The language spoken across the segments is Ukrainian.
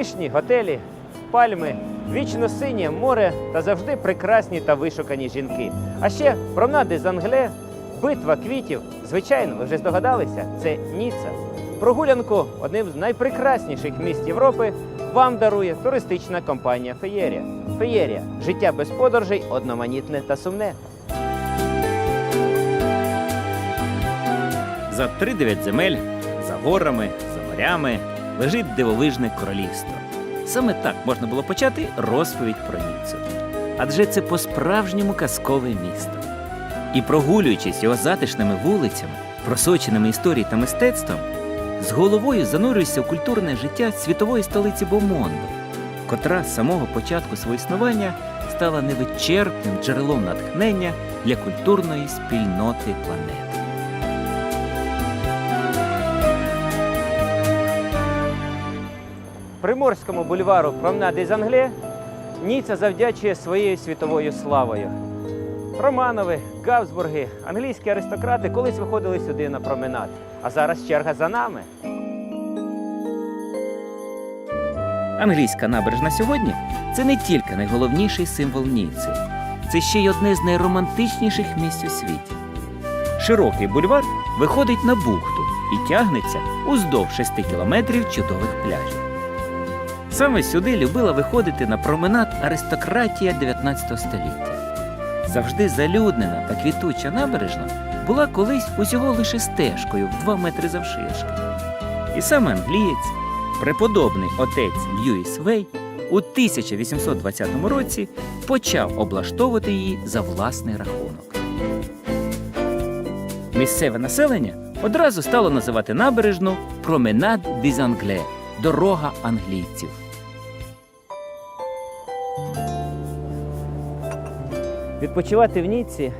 Розкішні готелі, пальми, вічно синє море та завжди прекрасні та вишукані жінки. А ще променади з Англе, битва квітів. Звичайно, ви вже здогадалися, це Ніцца. Прогулянку одним з найпрекрасніших міст Європи вам дарує туристична компанія Феєрія. Феєрія життя без подорожей, одноманітне та сумне. За тридев'ять земель, за горами, за морями лежить дивовижне королівство. Саме так можна було почати розповідь про Ніццу. Адже це по-справжньому казкове місто. І прогулюючись його затишними вулицями, просоченими історією та мистецтвом, з головою занурюєшся в культурне життя світової столиці Бомонду, котра з самого початку свого існування стала невичерпним джерелом натхнення для культурної спільноти планети. Приморському бульвару Променади з Англе Ніцца завдячує своєю світовою славою. Романови, Габсбурги, англійські аристократи колись виходили сюди на променад. А зараз черга за нами. Англійська набережна сьогодні це не тільки найголовніший символ Ніцци, це ще й одне з найромантичніших місць у світі. Широкий бульвар виходить на бухту і тягнеться уздовж 6 кілометрів чудових пляжів. Саме сюди любила виходити на променад аристократія 19 століття. Завжди залюднена та квітуча набережна була колись усього лише стежкою в 2 метри завширшки. І саме англієць, преподобний отець Льюіс Вей, у 1820 році почав облаштовувати її за власний рахунок. Місцеве населення одразу стало називати набережну Променад Anglais – дорога англійців. Відпочивати в Ніці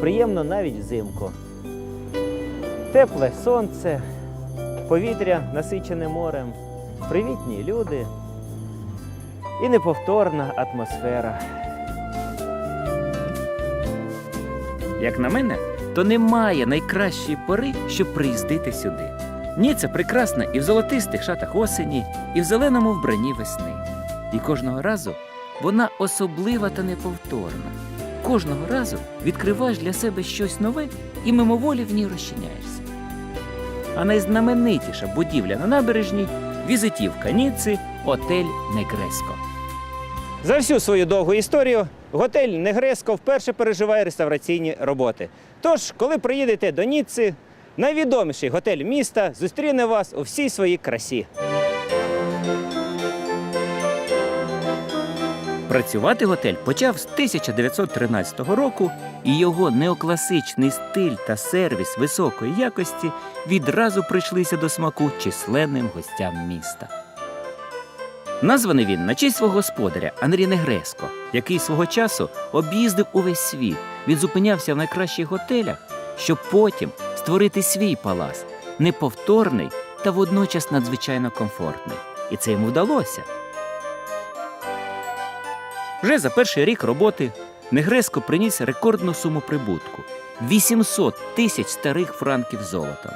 приємно навіть взимку. Тепле сонце, повітря насичене морем, привітні люди і неповторна атмосфера. Як на мене, то немає найкращої пори, щоб приїздити сюди. Ніця прекрасна і в золотистих шатах осені, і в зеленому вбранні весни. І кожного разу вона особлива та неповторна. Кожного разу відкриваєш для себе щось нове і мимоволі в ній розчиняєшся. А найзнаменитіша будівля на набережній візитівка Ніци Отель Негреско. За всю свою довгу історію готель Негреско вперше переживає реставраційні роботи. Тож, коли приїдете до Ніцци, найвідоміший готель міста зустріне вас у всій своїй красі. Працювати готель почав з 1913 року, і його неокласичний стиль та сервіс високої якості відразу прийшлися до смаку численним гостям міста. Названий він на честь свого господаря Анрі Негреско, який свого часу об'їздив увесь світ. Він зупинявся в найкращих готелях, щоб потім створити свій палац, неповторний та водночас надзвичайно комфортний. І це йому вдалося. Вже за перший рік роботи Негреско приніс рекордну суму прибутку 800 тисяч старих франків золотом.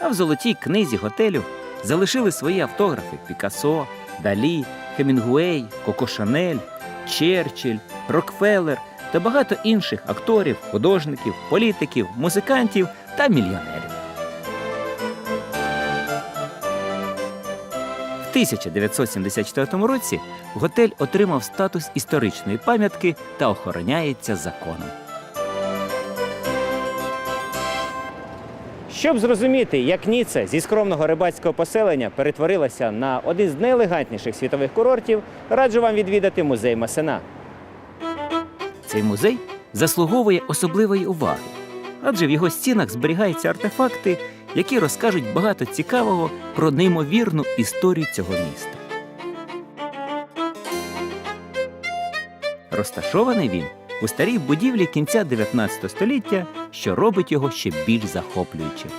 А в золотій книзі готелю залишили свої автографи Пікассо, Далі, Хемінгуей, Коко Шанель, Черчилль, Рокфеллер та багато інших акторів, художників, політиків, музикантів та мільйонерів. 1974 році готель отримав статус історичної пам'ятки та охороняється законом. Щоб зрозуміти, як Ніцца зі скромного рибацького поселення перетворилася на один з найелегантніших світових курортів, раджу вам відвідати музей Масена. Цей музей заслуговує особливої уваги, адже в його стінах зберігаються артефакти, які розкажуть багато цікавого про неймовірну історію цього міста. Розташований він у старій будівлі кінця 19 століття, що робить його ще більш захоплюючим.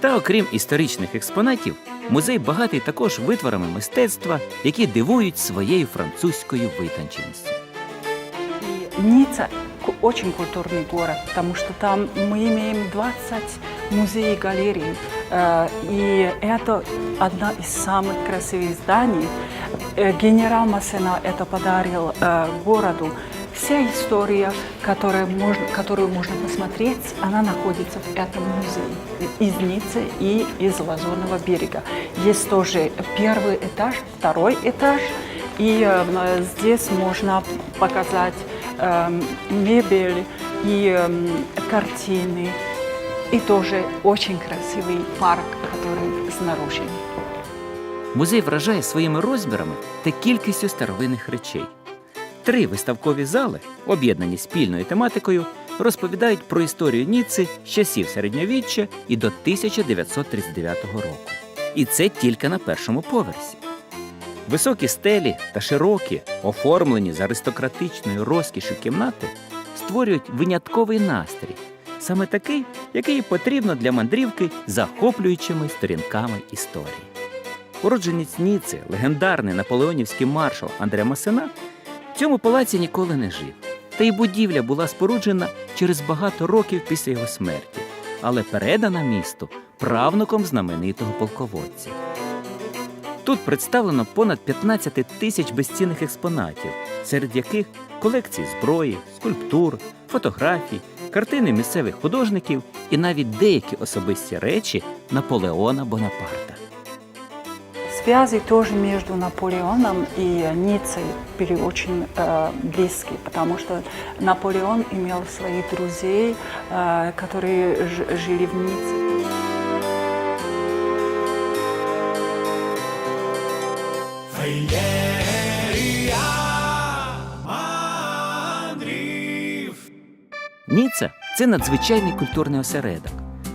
Та окрім історичних експонатів, музей багатий також витворами мистецтва, які дивують своєю французькою витонченістю. Ницца очень культурный город, потому что там мы имеем 20 музеев и галерей. Э, И это одна из самых красивых зданий. Э, Генерал Массена это подарил э, городу. Вся история, которая можно, которую можно посмотреть, она находится в этом музее. Из Ниццы и из Лазурного берега. Есть тоже первый этаж, второй этаж. И здесь можно показать мебель и картины. И тоже очень красивый парк, который снаружи. Музей вражає своїми розмірами та кількістю старовинних речей. Три виставкові зали, об'єднані спільною тематикою, розповідають про історію Ніцци з часів середньовіччя і до 1939 року. І це тільки на першому поверсі. Високі стелі та широкі, оформлені з аристократичною розкішю кімнати, створюють винятковий настрій, саме такий, який потрібно для мандрівки захоплюючими сторінками історії. Уродженець Ніци, легендарний наполеонівський маршал Андре Масена, в цьому палаці ніколи не жив. Та й будівля була споруджена через багато років після його смерті, але передана місту правнуком знаменитого полководця. Тут представлено понад 15 тисяч безцінних експонатів, серед яких колекції зброї, скульптур, фотографій, картини місцевих художників і навіть деякі особисті речі Наполеона Бонапарта. Связи тоже между Наполеоном и Ниццей были очень э, близкие, потому что Наполеон имел своих друзей, э, которые ж- жили в Ницце. Феєрія мандрів. Ніцца це надзвичайний культурний осередок.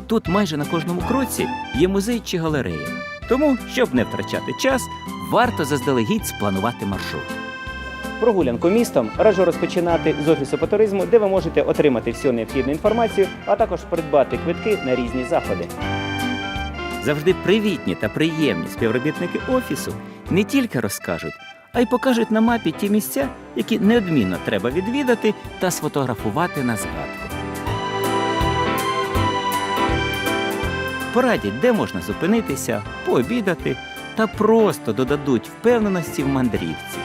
Тут майже на кожному кроці є музей чи галерея. Тому, щоб не втрачати час, варто заздалегідь спланувати маршрут. Прогулянку містом раджу розпочинати з офісу по туризму, де ви можете отримати всю необхідну інформацію, а також придбати квитки на різні заходи. Завжди привітні та приємні співробітники офісу не тільки розкажуть, а й покажуть на мапі ті місця, які неодмінно треба відвідати та сфотографувати на згадку. Порадять, де можна зупинитися, пообідати та просто додадуть впевненості в мандрівці.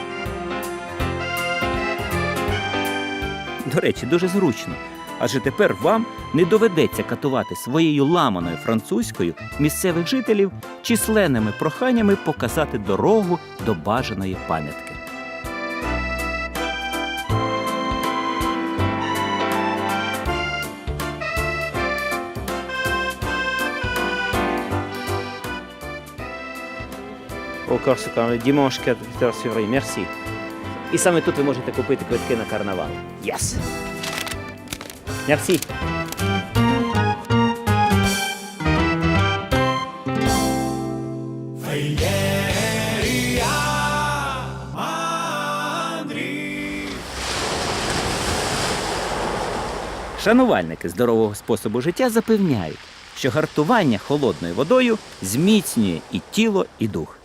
До речі, дуже зручно, адже тепер вам не доведеться катувати своєю ламаною французькою місцевих жителів численними проханнями показати дорогу до бажаної пам'ятки. Дімонш 14 февраль. Мерсі. І саме тут ви можете купити квитки на карнавал. Yes! Мандрів. Шанувальники здорового способу життя запевняють, що гартування холодною водою зміцнює і тіло, і дух.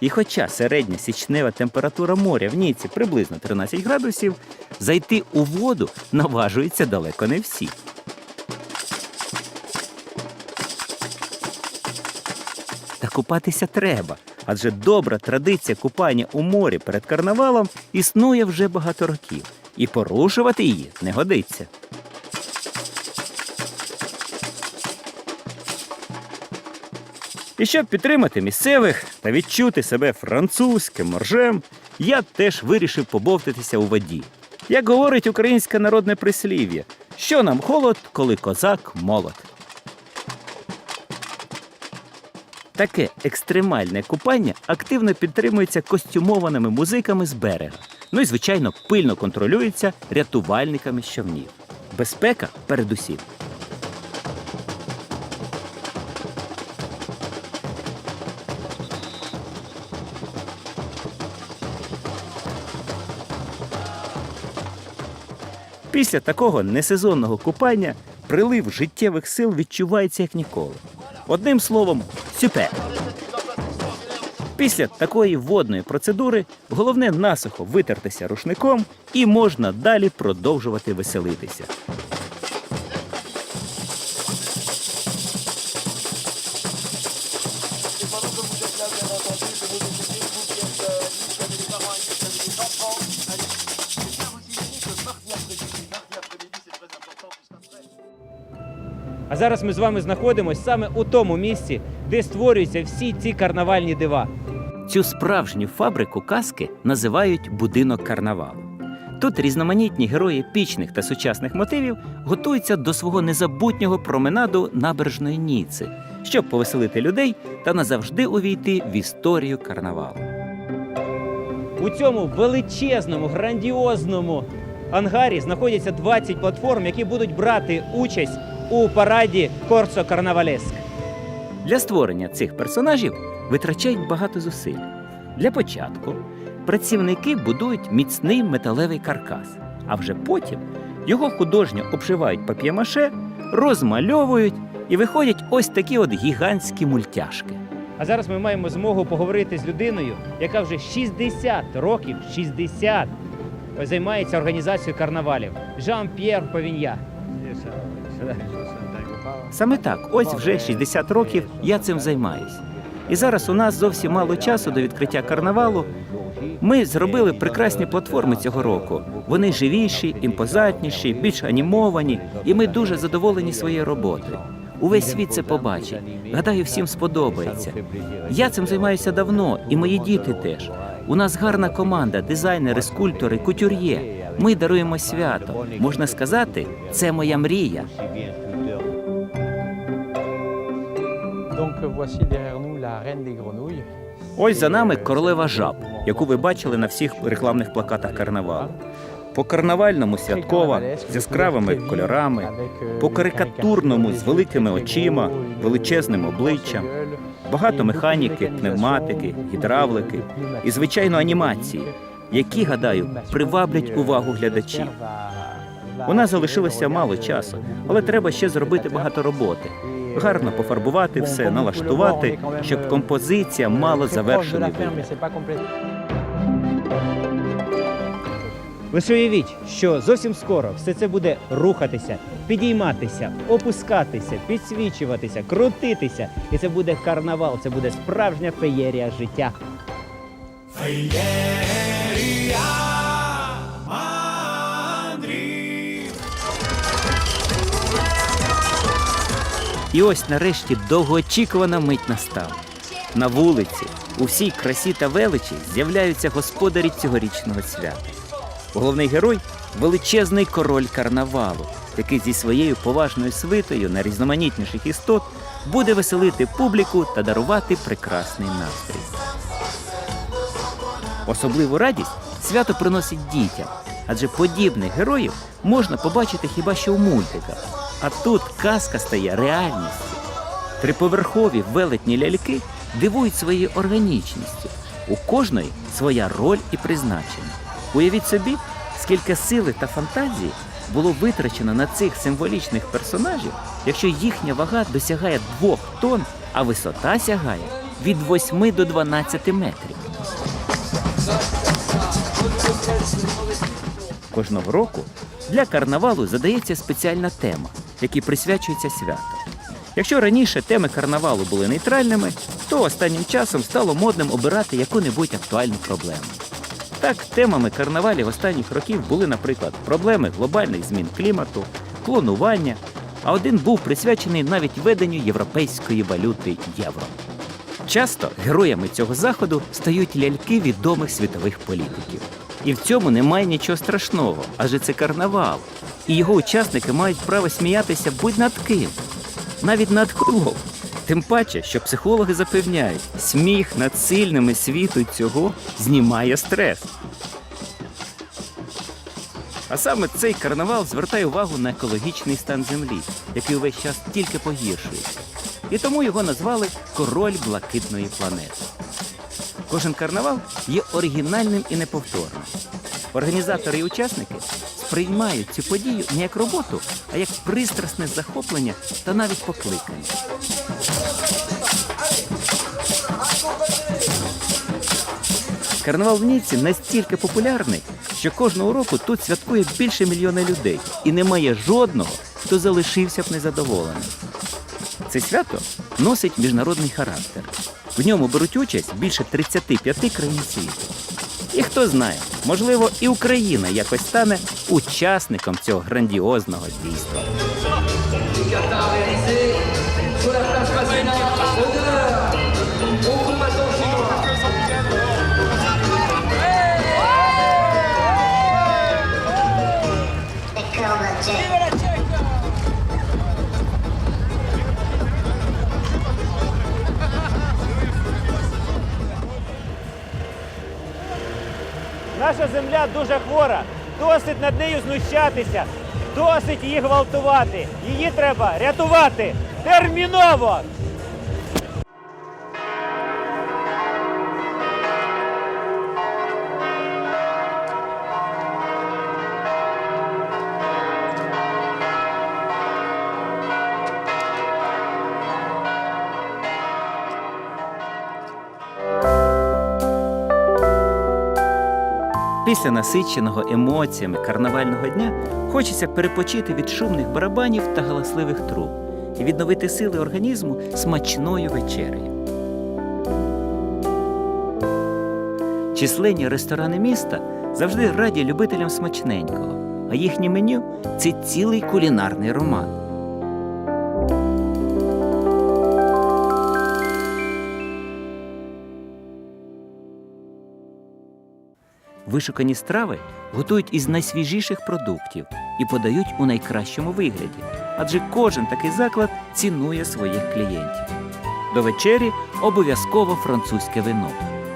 І хоча середня січнева температура моря в Ніці приблизно 13 градусів, зайти у воду наважуються далеко не всі. Та купатися треба, адже добра традиція купання у морі перед карнавалом існує вже багато років, і порушувати її не годиться. І щоб підтримати місцевих та відчути себе французьким моржем, я теж вирішив побовтатися у воді. Як говорить українське народне прислів'я, що нам холод, коли козак молод. Таке екстремальне купання активно підтримується костюмованими музиками з берега. Ну і, звичайно, пильно контролюється рятувальниками з човнів. Безпека передусім. Після такого несезонного купання прилив життєвих сил відчувається як ніколи. Одним словом, сюпер. Після такої водної процедури головне насухо витертися рушником і можна далі продовжувати веселитися. Зараз ми з вами знаходимося саме у тому місці, де створюються всі ці карнавальні дива. Цю справжню фабрику казки називають будинок карнавалу. Тут різноманітні герої епічних та сучасних мотивів готуються до свого незабутнього променаду набережної Ніци, щоб повеселити людей та назавжди увійти в історію карнавалу. У цьому величезному, грандіозному ангарі знаходяться 20 платформ, які будуть брати участь у параді Корсо Карнавалеск. Для створення цих персонажів витрачають багато зусиль. Для початку працівники будують міцний металевий каркас, а вже потім його художньо обшивають пап'ємаше, розмальовують і виходять ось такі от гігантські мультяшки. А зараз ми маємо змогу поговорити з людиною, яка вже 60 років, 60 займається організацією карнавалів. Жан-П'єр Повінья. Саме так, ось вже 60 років я цим займаюсь. І зараз у нас зовсім мало часу до відкриття карнавалу. Ми зробили прекрасні платформи цього року. Вони живіші, імпозантніші, більш анімовані, і ми дуже задоволені своєю роботою. Увесь світ це побачить. Гадаю, всім сподобається. Я цим займаюся давно, і мої діти теж. У нас гарна команда, дизайнери, скульптори, кутюр'є. Ми даруємо свято. Можна сказати, це моя мрія. Ось за нами королева жаб, яку ви бачили на всіх рекламних плакатах карнавалу. По карнавальному святкова з яскравими кольорами, по карикатурному з великими очима, величезним обличчям, багато механіки, пневматики, гідравлики і, звичайно, анімації, які, гадаю, приваблять увагу глядачів. У нас залишилося мало часу, але треба ще зробити багато роботи. Гарно пофарбувати все, налаштувати, щоб композиція мала завершений вигляд. Лише уявіть, що зовсім скоро все це буде рухатися, підійматися, опускатися, підсвічуватися, крутитися. І це буде карнавал, це буде справжня феєрія життя. Feєрія І ось нарешті довгоочікувана мить настала. На вулиці, у всій красі та величі з'являються господарі цьогорічного свята. Головний герой величезний король карнавалу, який зі своєю поважною свитою на різноманітніших істот буде веселити публіку та дарувати прекрасний настрій. Особливу радість свято приносить дітям, адже подібних героїв можна побачити хіба що у мультиках. А тут казка стає реальністю. Триповерхові велетні ляльки дивують своєю органічністю. У кожної своя роль і призначення. Уявіть собі, скільки сили та фантазії було витрачено на цих символічних персонажів, якщо їхня вага досягає двох тонн, а висота сягає від 8 до 12 метрів. Кожного року для карнавалу задається спеціальна тема, якій присвячується свято. Якщо раніше теми карнавалу були нейтральними, то останнім часом стало модним обирати яку-небудь актуальну проблему. Так, темами карнавалів останніх років були, наприклад, проблеми глобальних змін клімату, клонування, а один був присвячений навіть веденню європейської валюти євро. Часто героями цього заходу стають ляльки відомих світових політиків. І в цьому немає нічого страшного, адже це карнавал. І його учасники мають право сміятися будь над ким, навіть над крилом. Тим паче, що психологи запевняють, сміх над сильними світу цього знімає стрес. А саме цей карнавал звертає увагу на екологічний стан землі, який увесь час тільки погіршується. І тому його назвали Король блакитної планети. Кожен карнавал є оригінальним і неповторним. Організатори і учасники сприймають цю подію не як роботу, а як пристрасне захоплення та навіть покликання. Карнавал в Ніці настільки популярний, що кожного року тут святкує більше мільйона людей, і немає жодного, хто залишився б незадоволеним. Це свято носить міжнародний характер. В ньому беруть участь більше 35 країн світу. І хто знає, можливо, і Україна якось стане учасником цього грандіозного дійства. Земля дуже хвора. Досить над нею знущатися, досить її гвалтувати. Її треба рятувати терміново. Після насиченого емоціями карнавального дня хочеться перепочити від шумних барабанів та галасливих труб і відновити сили організму смачною вечерею. Численні ресторани міста завжди раді любителям смачненького, а їхнє меню це цілий кулінарний роман. Вишукані страви готують із найсвіжіших продуктів і подають у найкращому вигляді, адже кожен такий заклад цінує своїх клієнтів. До вечері обов'язково французьке вино,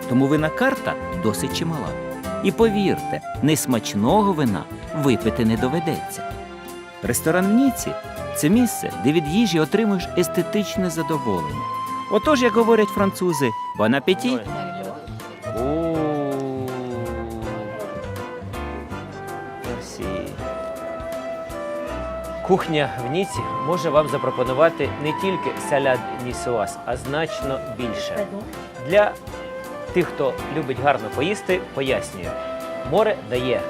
тому вина карта досить чимала. І повірте, несмачного вина випити не доведеться. Ресторан в Ніці це місце, де від їжі отримуєш естетичне задоволення. Отож, як говорять французи, bon appétit! Кухня в Ніці може вам запропонувати не тільки салят нісуаз, а значно більше. Для тих, хто любить гарно поїсти, пояснюю. Море дає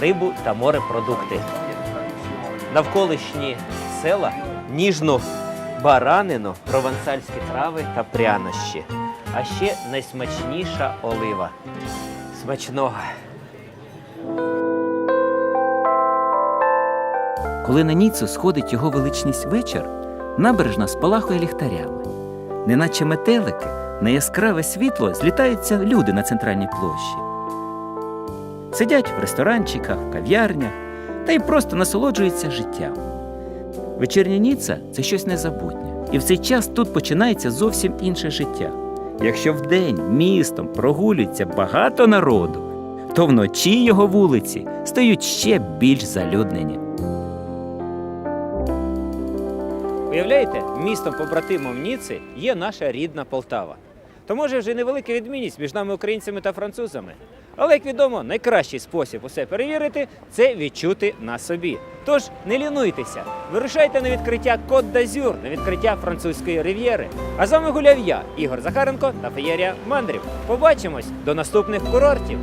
рибу та морепродукти. Навколишні села ніжну баранину, провансальські трави та прянощі. А ще найсмачніша олива. Смачного! Коли на Ніцу сходить його величність вечір, набережна спалахує ліхтарями. Неначе метелики, на яскраве світло злітаються люди на центральній площі. Сидять в ресторанчиках, кав'ярнях та й просто насолоджуються життям. Вечірня Ніца це щось незабутнє. І в цей час тут починається зовсім інше життя. Якщо вдень містом прогулюється багато народу, то вночі його вулиці стають ще більш залюднені. Уявляєте, містом побратимом Ніци є наша рідна Полтава. То може вже невелика відмінність між нами, українцями та французами. Але, як відомо, найкращий спосіб усе перевірити це відчути на собі. Тож не лінуйтеся, вирушайте на відкриття Кот d'Azur, на відкриття французької рив'єри. А з вами гуляв я, Ігор Захаренко та Феєрія Мандрів. Побачимось до наступних курортів.